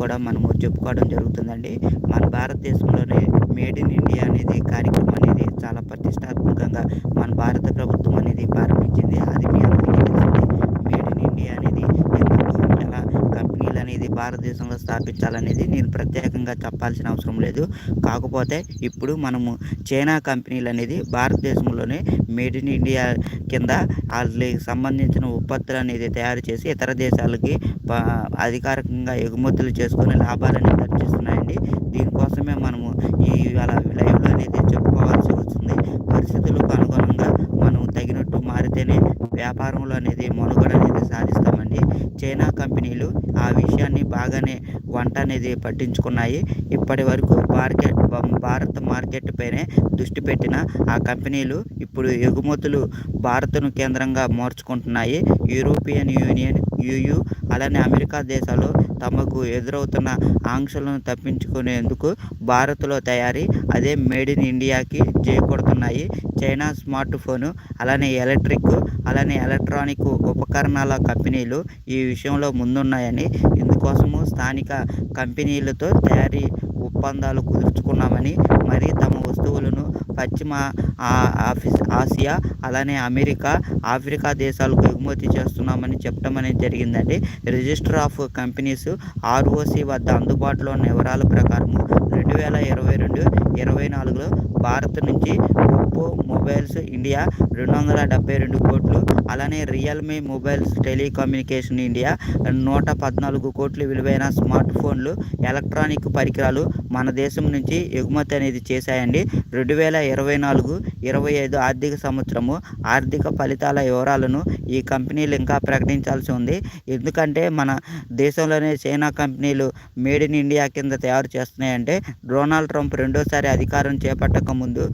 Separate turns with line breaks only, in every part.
కూడా మనము చెప్పుకోవడం జరుగుతుందండి. మన భారతదేశంలోనే మేడ్ ఇన్ ఇండియా అనేది కార్యక్రమం అనేది చాలా ప్రతిష్టాత్మకంగా మన భారత ప్రభుత్వం అనేది ప్రారంభించింది. అది మీ అందరికీ మేడ్ ఇన్ ఇండియా అనేది అనేది భారతదేశంలో స్థాపించాలనేది నేను ప్రత్యేకంగా చెప్పాల్సిన అవసరం లేదు. కాకపోతే ఇప్పుడు మనము చైనా కంపెనీలు అనేది భారతదేశంలోనే మేడ్ ఇన్ ఇండియా కింద వాళ్ళకి సంబంధించిన ఉత్పత్తులు అనేది తయారు చేసి ఇతర దేశాలకి అధికారికంగా ఎగుమతులు చేసుకునే లాభాలని అనేది మనము ఈ అలా లైవ్లో అనేది చెప్పుకోవాల్సి వస్తుంది పరిస్థితులకు అనుగుణంగా మనం తగినట్టు మారితేనే వ్యాపారంలో అనేది మనుగడ అనేది సాధిస్తామండి చైనా కంపెనీలు ఆ విషయాన్ని బాగానే వంట అనేది పట్టించుకున్నాయి. ఇప్పటి వరకు మార్కెట్ భారత్ మార్కెట్ పైనే దృష్టి పెట్టిన ఆ కంపెనీలు ఇప్పుడు ఎగుమతులు భారత్ను కేంద్రంగా మార్చుకుంటున్నాయి. యూరోపియన్ యూనియన్ యుయు అలానే అమెరికా దేశాలు తమకు ఎదురవుతున్న ఆంక్షలను తప్పించుకునేందుకు భారత్లో తయారీ అదే మేడ్ ఇన్ ఇండియాకి చేకూడుతున్నాయి చైనా స్మార్ట్ ఫోను అలానే ఎలక్ట్రిక్ అలానే ఎలక్ట్రానిక్ ఉపకరణాల కంపెనీలు ఈ విషయంలో ముందున్నాయని ఇందుకోసము స్థానిక కంపెనీలతో తయారీ ఒప్పందాలు కుదుర్చుకున్నామని మరి పశ్చిమ ఆఫీస్ ఆసియా అలానే అమెరికా ఆఫ్రికా దేశాలకు ఎగుమతి చేస్తున్నామని చెప్పడం అనేది జరిగిందండి. రిజిస్టర్ ఆఫ్ కంపెనీస్ ఆర్ఓసి వద్ద అందుబాటులో ఉన్న వివరాల ప్రకారము రెండు వేల ఇరవై రెండు ఇరవై నాలుగులో భారత్ నుంచి ఒప్పో మొబైల్స్ ఇండియా రెండు వందల డెబ్బై రెండు కోట్లు అలానే రియల్మీ మొబైల్స్ టెలికమ్యూనికేషన్ ఇండియా నూట పద్నాలుగు కోట్లు విలువైన స్మార్ట్ ఫోన్లు ఎలక్ట్రానిక్ పరికరాలు మన దేశం నుంచి ఎగుమతి అనేది చేశాయండి. రెండు వేల ఇరవై నాలుగు ఇరవై ఐదు ఆర్థిక సంవత్సరము ఆర్థిక ఫలితాల వివరాలను ఈ కంపెనీలు ఇంకా ప్రకటించాల్సి ఉంది. ఎందుకంటే మన దేశంలోనే చైనా కంపెనీలు మేడ్ ఇన్ ఇండియా కింద తయారు చేస్తున్నాయంటే డొనాల్డ్ ట్రంప్ రెండోసారి అధికారం చేపట్టక ముందు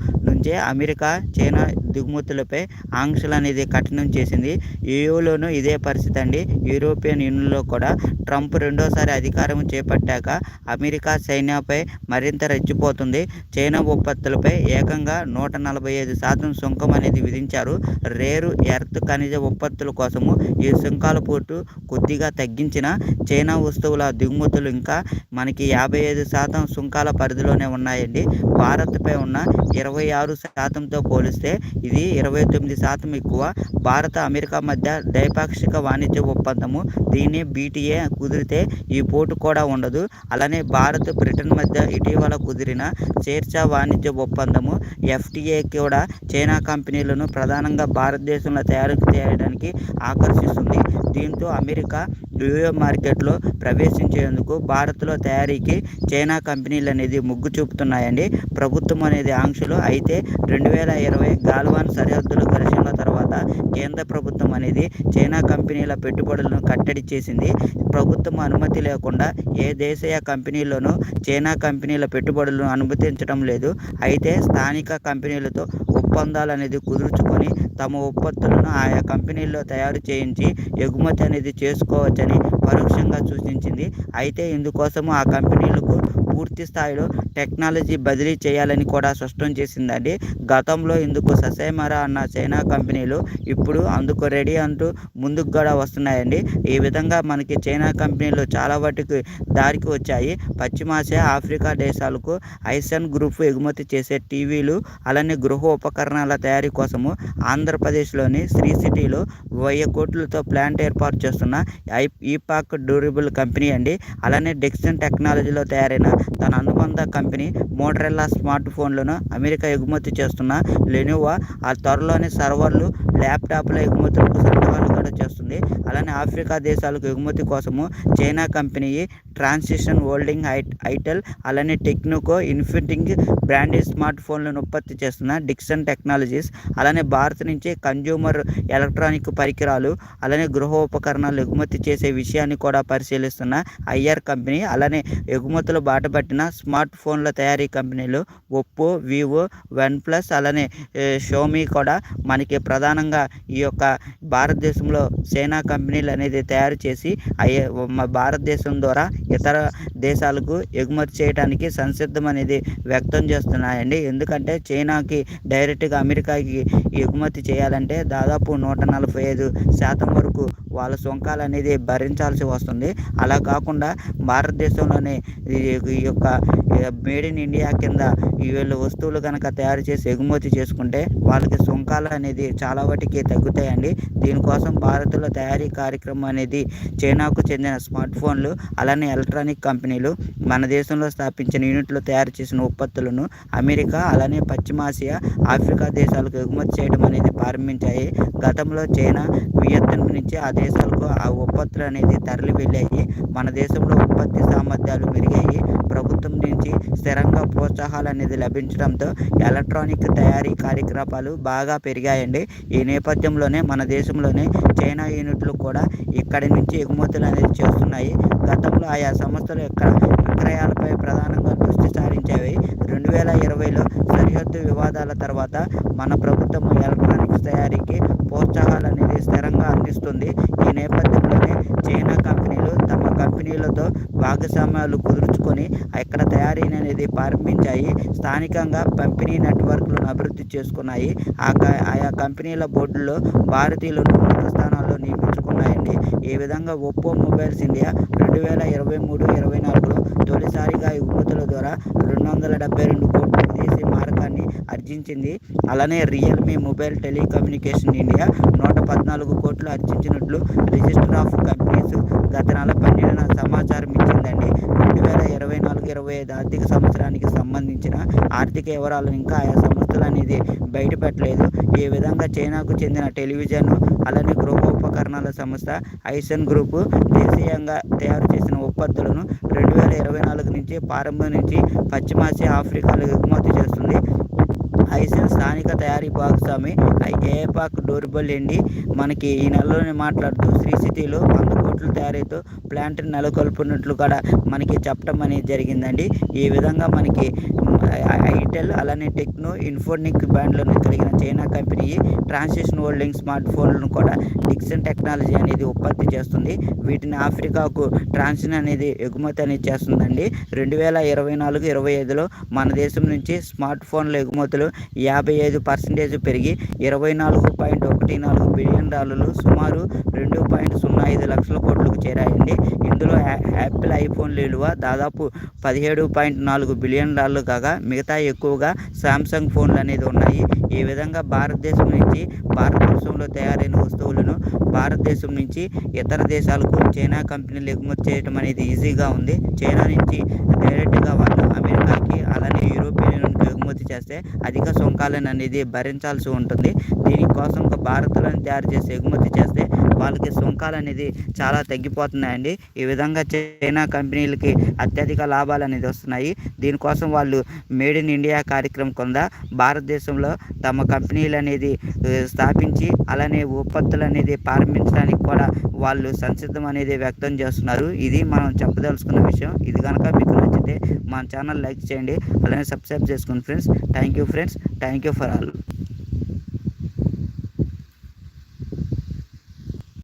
నుంచే అమెరికా చైనా దిగుమతులపై ఆంక్షలు అనేది కఠినం చేసింది. యూలోనూ ఇదే పరిస్థితి అండి. యూరోపియన్ యూనియన్లో కూడా ట్రంప్ రెండోసారి అధికారం చేపట్టాక అమెరికా సైన్యపై మరింత రెచ్చిపోతుంది. చైనా ఉత్పత్తులపై ఏకంగా నూట నలభై ఐదు శాతం సుంకం అనేది విధించారు. రేరు ఎర్త్ ఖనిజ ఉత్పత్తుల కోసము ఈ సుంకాల పోటు కొద్దిగా తగ్గించిన చైనా వస్తువుల దిగుమతులు ఇంకా మనకి యాభై ఐదు శాతం సుంకాల పరిధిలోనే ఉన్నాయండి. భారత్పై ఉన్న ఇరవై ఆరు శాతంతో పోలిస్తే ఇది ఇరవై తొమ్మిది శాతం ఎక్కువ. భారత అమెరికా మధ్య ద్వైపాక్షిక వాణిజ్య ఒప్పందము దీన్ని బీటీఏ కుదిరితే ఈ పోటు కూడా ఉండదు. అలానే భారత్ బ్రిటన్ మధ్య ఇటీవల కుదిరిన చేర్చా వాణిజ్య ఒప్పందము ఎఫ్టీఏ కూడా చైనా కంపెనీలను ప్రధానంగా భారతదేశంలో తయారు చేయడానికి ఆకర్షిస్తుంది. దీంతో అమెరికా యూఏ మార్కెట్లో ప్రవేశించేందుకు భారత్లో తయారీకి చైనా కంపెనీలు అనేది మొగ్గు చూపుతున్నాయండి. ప్రభుత్వం అనేది ఆంక్షలు. అయితే రెండు వేల ఇరవై గాల్వాన్ సరిహద్దులు ఘర్షణల తర్వాత కేంద్ర ప్రభుత్వం అనేది చైనా కంపెనీల పెట్టుబడులను కట్టడి చేసింది. ప్రభుత్వం అనుమతి లేకుండా ఏ దేశీయ కంపెనీలోనూ చైనా కంపెనీల పెట్టుబడులను అనుమతించడం లేదు. అయితే స్థానిక కంపెనీలతో ఒప్పందాలు అనేది కుదుర్చుకొని తమ ఉత్పత్తులను ఆయా కంపెనీల్లో తయారు చేయించి ఎగుమతి అనేది చేసుకోవచ్చని పరోక్షంగా సూచించింది. అయితే ఇందుకోసము ఆ కంపెనీలకు పూర్తి స్థాయిలో టెక్నాలజీ బదిలీ చేయాలని కూడా స్పష్టం చేసిందండి. గతంలో ఇందుకు ససేమరా అన్న చైనా కంపెనీలు ఇప్పుడు అందుకు రెడీ అంటూ ముందుకు కూడా వస్తున్నాయండి. ఈ విధంగా మనకి చైనా కంపెనీలు చాలా వాటికి దారికి వచ్చాయి. పశ్చిమాసియా ఆఫ్రికా దేశాలకు ఐసన్ గ్రూప్ ఎగుమతి చేసే టీవీలు అలానే గృహ ఉపకరణాల తయారీ కోసము ఆంధ్రప్రదేశ్లోని శ్రీ సిటీలో వెయ్యి కోట్లతో ప్లాంట్ ఏర్పాటు చేస్తున్న ఐ ఈపాక్ డ్యూరబుల్ కంపెనీ అండి. అలానే డెక్సన్ టెక్నాలజీలో తయారైన తన అనుబంధ కంపెనీ మోటరెల్లా స్మార్ట్ ఫోన్లను అమెరికా ఎగుమతి చేస్తున్న లెనోవా ఆ త్వరలోనే సర్వర్లు ల్యాప్టాప్ల ఎగుమతులకు సంతకాలు కూడా చేస్తుంది. అలానే ఆఫ్రికా దేశాలకు ఎగుమతి కోసము చైనా కంపెనీ ట్రాన్సిషన్ హోల్డింగ్ ఐ- ఐటెల్ అలానే టెక్నోకో ఇన్ఫిటింగ్ బ్రాండెడ్ స్మార్ట్ ఫోన్లను ఉత్పత్తి చేస్తున్న డిక్సన్ టెక్నాలజీస్ అలానే భారత్ నుంచి కన్జ్యూమర్ ఎలక్ట్రానిక్ పరికరాలు అలానే గృహ ఉపకరణాలు ఎగుమతి చేసే విషయాన్ని కూడా పరిశీలిస్తున్న ఐఆర్ కంపెనీ అలానే ఎగుమతులు బాటపట్టిన స్మార్ట్ ఫోన్ల తయారీ కంపెనీలు ఒప్పో వివో వన్ ప్లస్ అలానే షోమీ కూడా మనకి ప్రధానంగా ఈ యొక్క భారతదేశంలో దేశంలో చైనా కంపెనీలు అనేది తయారు చేసి అయ్యే మా భారతదేశం ద్వారా ఇతర దేశాలకు ఎగుమతి చేయడానికి సంసిద్ధం అనేది వ్యక్తం చేస్తున్నాయండి. ఎందుకంటే చైనాకి డైరెక్ట్గా అమెరికాకి ఎగుమతి చేయాలంటే దాదాపు నూట నలభై ఐదు శాతం వరకు వాళ్ళ సుంకాలు అనేది భరించాల్సి వస్తుంది. అలా కాకుండా భారతదేశంలోనే ఈ యొక్క మేడ్ ఇన్ ఇండియా కింద వీళ్ళు వస్తువులు కనుక తయారు చేసి ఎగుమతి చేసుకుంటే వాళ్ళకి సుంకాలు అనేది చాలా వాటికి తగ్గుతాయండి. దీనికోసం భారత్లో తయారీ కార్యక్రమం అనేది చైనాకు చెందిన స్మార్ట్ ఫోన్లు అలానే ఎలక్ట్రానిక్ కంపెనీలు మన దేశంలో స్థాపించిన యూనిట్లో తయారు చేసిన ఉత్పత్తులను అమెరికా అలానే పశ్చిమాసియా ఆఫ్రికా దేశాలకు ఎగుమతి చేయడం అనేది ప్రారంభించాయి. గతంలో చైనా వియత్నం నుంచి ఆ దేశాలకు ఆ ఉత్పత్తులు అనేది తరలి వెళ్ళాయి మన దేశంలో ఉత్పత్తి సామర్థ్యాలు పెరిగాయి. ప్రభుత్వం నుంచి స్థిరంగా ప్రోత్సాహాలు అనేది లభించడంతో ఎలక్ట్రానిక్ తయారీ కార్యకలాపాలు బాగా పెరిగాయండి. ఈ నేపథ్యంలోనే మన దేశంలోనే చైనా యూనిట్లు కూడా ఇక్కడి నుంచి ఎగుమతులు అనేది చేస్తున్నాయి. గతంలో ఆయా సంస్థలు ఇక్కడ విక్రయాలపై ప్రధానంగా దృష్టి సారించేవి రెండు వేల ఇరవైలో సరిహద్దు వివాదాల తర్వాత మన ప్రభుత్వం ఎలక్ట్రానిక్స్ తయారీకి ప్రోత్సాహాలు అనేది స్థిరంగా అందిస్తుంది. ఈ నేపథ్యంలోనే చైనా కంపెనీలు తమ కంపెనీలతో భాగస్వామ్యాలు కుదుర్చుకొని ఇక్కడ తయారీని అనేది ప్రారంభించాయి. స్థానికంగా పంపిణీ నెట్వర్క్లను అభివృద్ధి చేసుకున్నాయి. ఆ ఆయా కంపెనీల బోర్డుల్లో భారతీయులను ఉన్నత స్థానాల్లో నియమించుకున్నాయండి. ఈ విధంగా ఒప్పో మొబైల్స్ ఇండియా రెండు వేల ఇరవై మూడు ఇరవై నాలుగులో తొలిసారిగా ఎగుమతుల ద్వారా రెండు వందల డెబ్బై రెండు కోట్ల విదేశీ మారకాన్ని ఆర్జించింది. అలానే రియల్మీ మొబైల్ టెలికమ్యూనికేషన్ ఇండియా నూట పద్నాలుగు కోట్లు అర్జించినట్లు రిజిస్టర్ ఆఫ్ కంపెనీస్ గత నెల పన్నెండున సమాచారం ఇచ్చిందండి. రెండు వేల ఇరవై నాలుగు ఇరవై ఐదు ఆర్థిక సంవత్సరానికి సంబంధించిన ఆర్థిక వివరాలు ఇంకా ఆయా సంస్థలు అనేది బయటపెట్టలేదు. ఈ విధంగా చైనాకు చెందిన టెలివిజన్ అలానే గృహోపకరణాల సంస్థ ఐసన్ గ్రూపు దేశీయంగా తయారు చేసిన ఉత్పత్తులను రెండు వేల ఇరవై నాలుగు నుంచి ప్రారంభం నుంచి పశ్చిమాసియా ఆఫ్రికాలో ఎగుమతి చేస్తుంది. ఐసెన్ స్థానిక తయారీ భాగస్వామి ఏపాక్ డోర్బల్ ఎండి మనకి ఈ నెలలోనే మాట్లాడుతూ శ్రీ సిటీలో వంద కోట్ల తయారీతో ప్లాంట్ నెలకొల్పినట్లు కూడా మనకి చెప్పడం అనేది జరిగిందండి. ఈ విధంగా మనకి ఐటెల్ అలానే టెక్నో ఇన్ఫోనిక్ బ్రాండ్లను కలిగిన China company Transsion holding smart ఫోన్లను కూడా డిక్సన్ టెక్నాలజీ అనేది ఉత్పత్తి చేస్తుంది. వీటిని ఆఫ్రికాకు ట్రాన్సిన్ అనేది ఎగుమతి అనేది చేస్తుందండి. రెండు వేల ఇరవై నాలుగు ఇరవై ఐదులో మన దేశం నుంచి స్మార్ట్ ఫోన్ల ఎగుమతులు యాభై ఐదు పర్సెంటేజ్ పెరిగి ఇరవై నాలుగు పాయింట్ ఒకటి నాలుగు బిలియన్ డాలర్లు సుమారు రెండు పాయింట్ సున్నా ఐదు లక్షల కోట్లకు చేరాయండి. ఇందులో యాపిల్ ఐఫోన్ విలువ దాదాపు పదిహేడు పాయింట్ నాలుగు బిలియన్ డాలర్లు కాగా మిగతా ఎక్కువగా సామ్సంగ్ ఫోన్లు అనేది ఉన్నాయి. ఈ విధంగా భారతదేశం నుంచి భారతదేశంలో తయారైన వస్తువులను భారతదేశం నుంచి ఇతర దేశాలకు చైనా కంపెనీలు ఎగుమతి చేయడం అనేది ఈజీగా ఉంది. చైనా నుంచి డైరెక్ట్గా వాళ్ళు అమెరికాకి అలానే యూరోపియన్ యూనియన్కి ఎగుమతి చేస్తే అధిక సుంకాలను అనేది భరించాల్సి ఉంటుంది. దీనికోసం భారత్లో తయారు చేసి ఎగుమతి చేస్తే వాళ్ళకి సుంకాలు అనేది చాలా తగ్గిపోతున్నాయండి. ఈ విధంగా చైనా కంపెనీలకి అత్యధిక లాభాలు అనేది వస్తున్నాయి. దీనికోసం వాళ్ళు మేడ్ ఇన్ ఇండియా కార్యక్రమం కింద భారతదేశంలో తమ కంపెనీలు అనేది స్థాపించి అలానే ఉత్పత్తులు అనేది ప్రారంభించడానికి కూడా వాళ్ళు సంసిద్ధం అనేది వ్యక్తం చేస్తున్నారు. ఇది మనం చెప్పదలుచుకున్న విషయం. ఇది కనుక మీకు నచ్చితే మన ఛానల్ లైక్ చేయండి. అలానే సబ్స్క్రైబ్ చేసుకోండి friends. Thank you friends. Thank you for all.